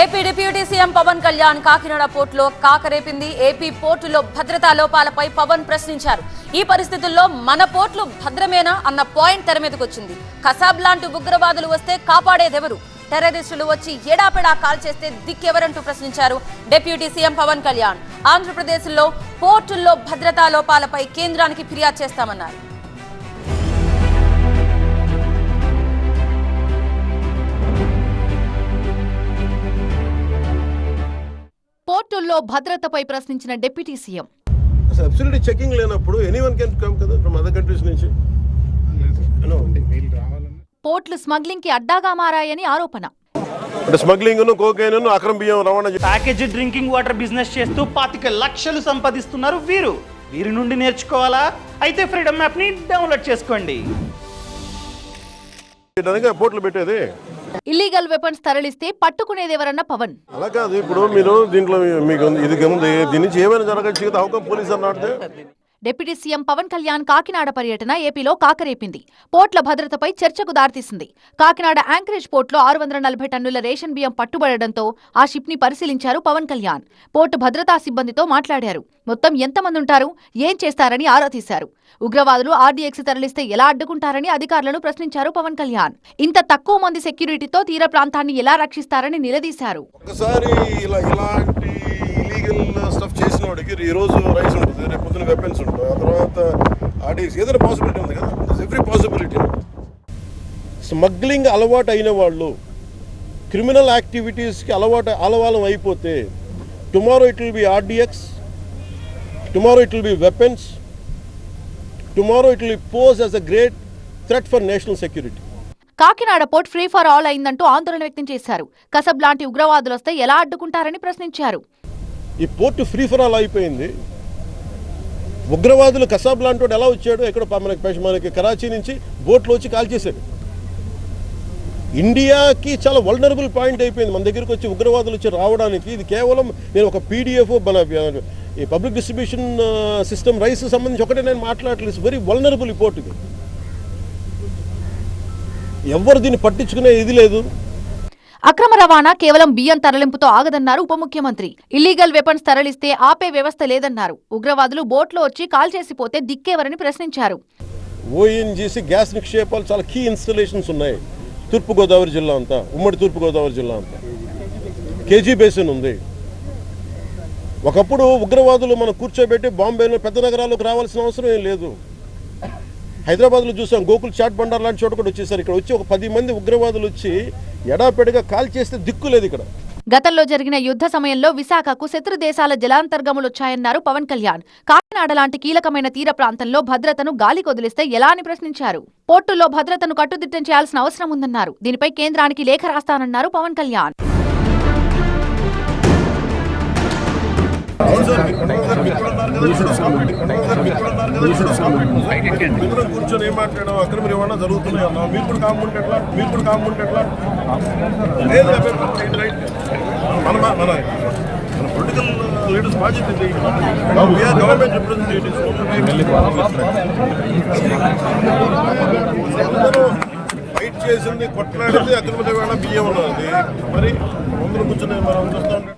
AP CM Pawan Kalyan Kakinada పోర్టులో కాకరేపింది. AP పోర్టులో భద్రతా లోపాలపై పవన్ ప్రశ్నించారు. ఈ పరిస్థితుల్లో మన పోర్టులు భద్రమేనా అన్న పాయింట్ తెర మీదకి వచ్చింది కసాబ్ లాంటి ఉగ్రవాదులు వస్తే కాపాడేదెవరు? టెర్రరిస్టులు వచ్చి ఎడాపెడా కాల్ చేస్తే దిక్కెవరంటూ ప్రశ్నించారు డిప్యూటీ సీఎం పవన్ కళ్యాణ్. ఆంధ్రప్రదేశ్లో పోర్టుల్లో భద్రతా లోపాలపై కేంద్రానికి ఫిర్యాదు చేస్తామన్నారు. పోర్టుల్లో భద్రతపై ప్రశ్నించిన డిప్యూటీ సీఎం. అసలు అబ్సల్యూట్లీ చెకింగ్ లేనప్పుడు ఎనీ వన్ కెన్ కమ్ కదా ఫ్రమ్ అదర్ కంట్రీస్ నుంచి. పోర్టులు స్మగ్లింగ్కి అడ్డాగా మారాయని ఆరోపణ. స్మగ్లింగ్ కోకైన్ అక్రమ బియ్యం రవాణా ప్యాకేజ్ డ్రింకింగ్ వాటర్ బిజినెస్ చేస్తూ పాతిక లక్షలు సంపాదిస్తున్నారు వీరు. వీరి నుండి నేర్చుకోవాలా? అయితే ఫ్రీడమ్ యాప్ని డౌన్లోడ్ చేసుకోండి. పోర్టులు పెట్టేది? ఇల్లీగల్ వెపన్స్ తరలిస్తే పట్టుకునేదెవరన్న పవన్. అలా కాదు ఇప్పుడు మీరు దీంట్లో మీకు ఇది దీని నుంచి ఏమైనా జరగచ్చు కదా పోలీస్ అన్నట్టు డిప్యూటీ సీఎం పవన్ కళ్యాణ్ కాకినాడ పర్యటన ఏపీలో కాకరేపింది. పోర్ట్ల భద్రతపై చర్చకు దారితీసింది. కాకినాడ యాంకరేజ్ పోర్టులో ఆరు వందల నలభై టన్నుల రేషన్ బియ్యం పట్టుబడడంతో ఆ షిప్ని పరిశీలించారు పవన్ కళ్యాణ్. పోర్టు భద్రతా సిబ్బందితో మాట్లాడారు. మొత్తం ఎంతమంది ఉంటారు ఏం చేస్తారని ఆరా తీశారు. ఉగ్రవాదులు ఆర్డీఎక్స్ తరలిస్తే ఎలా అడ్డుకుంటారని అధికారులను ప్రశ్నించారు పవన్ కళ్యాణ్. ఇంత తక్కువ మంది సెక్యూరిటీతో తీర ప్రాంతాన్ని ఎలా రక్షిస్తారని నిలదీశారు. ఒకసారి ఇలా ఇలాంటి స్టఫ్ చేసిన వాడికి ఈ రోజు రైస్ ఉంటుంది. రేపు వెపన్స్ ఉంటుంది. ఆ తర్వాత ఆడియన్స్ ఏదైనా పాసిబిలిటీ ఉంది కదా? ఎవ్రీ పాసిబిలిటీ స్మగ్లింగ్ అలవాటు అయిన వాళ్ళు క్రిమినల్ యాక్టివిటీస్కి అలవాటు అలవాలం అయిపోతే tomorrow it will be RDX tomorrow it will be weapons tomorrow it will pose as a great threat for national security Kakinada port free for all అయిందంటూ ఆందోళన వ్యక్తం చేశారు. కసబ్ లాంటి ఉగ్రవాదులు వస్తే ఎలా అడ్డుకుంటారని ప్రశ్నించారు. ఈ పోర్టు ఫ్రీ ఫర్ ఆల్ అయిపోయింది. ఉగ్రవాదులు కసాబ్ లాంటి ఎలా వచ్చాడు ఎక్కడ మనకి మనకి కరాచీ నుంచి బోట్లో వచ్చి కాల్ చేశాడు. ఇండియాకి చాలా వల్నరబుల్ పాయింట్ అయిపోయింది. మన దగ్గరికి వచ్చి ఉగ్రవాదులు వచ్చి రావడానికి ఇది కేవలం నేను ఒక పీడిఎఫ్ మన ఈ పబ్లిక్ డిస్ట్రిబ్యూషన్ సిస్టమ్ రైస్ సంబంధించి ఒకటే నేను మాట్లాడలేదు వెరీ వల్నరబుల్ రిపోర్ట్ పోర్ట్ ఇది ఎవరు దీన్ని పట్టించుకునే ఇది లేదు. అక్రమ రవాణా కేవలం బియ్యం తరలింపుతో ఆగదన్నారు ఉప ముఖ్యమంత్రి ఇల్లీగల్ వెపన్స్ తరలిస్తే ఆపే వ్యవస్థ లేదన్నారు. ఉగ్రవాదులు బోట్లో వచ్చి కాల్ చేసిపోతే దిక్కేవరని ప్రశ్నించారు. ఓఎన్జీసీ గ్యాస్ నిక్షేపాలు చాలా కీ ఇన్స్టలేషన్స్ ఉన్నాయి. తూర్పుగోదావరి జిల్లా అంతా ఉమ్మడి తూర్పుగోదావరి జిల్లా అంతా. కేజీ బేసిన్ ఉంది. ఒకప్పుడు ఉగ్రవాదులు మనం కూర్చోబెట్టి బాంబేలో పెద్ద నగరాలకు రావాల్సిన అవసరం ఏం లేదు. హైదరాబాద్లో చూసాం గోకుల్ చాట్ బండార్ లాంటి చోట కూడా వచ్చేసారు. ఇక్కడ వచ్చి ఒక పది మంది ఉగ్రవాదులు వచ్చి ఎడాపెడగా కాల్ చేస్తే దిక్కు లేదు ఇక్కడ. గతంలో జరిగిన యుద్ధ సమయంలో విశాఖకు శత్రు దేశాల జలాంతర్గములొచ్చాయన్నారు పవన్ కళ్యాణ్. కాకినాడ లాంటి కీలకమైన తీర ప్రాంతంలో భద్రతను గాలి కొదిలిస్తే ఎలా అని ప్రశ్నించారు. పోర్టుల్లో భద్రతను కట్టుదిట్టం చేయాల్సిన అవసరం ఉందన్నారు. దీనిపై కేంద్రానికి లేఖ రాస్తానన్నారు పవన్ కళ్యాణ్. అందరం కూర్చొని ఏం మాట్లాడడం అక్రమ రవాణా జరుగుతున్నాయి అన్నాం మీరు కూడా కాముంటే ఎట్లా మీరు కూడా కాముంటే ఎట్లా లేదు మన మన మన పొలిటికల్ లీడర్స్ బాధ్యత we are government representatives fight చేసింది కొట్లాడింది అక్రమ రవాణా బియ్యం ఉన్నది మరి ముందు కూర్చొని మనం చూస్తూ ఉంటాం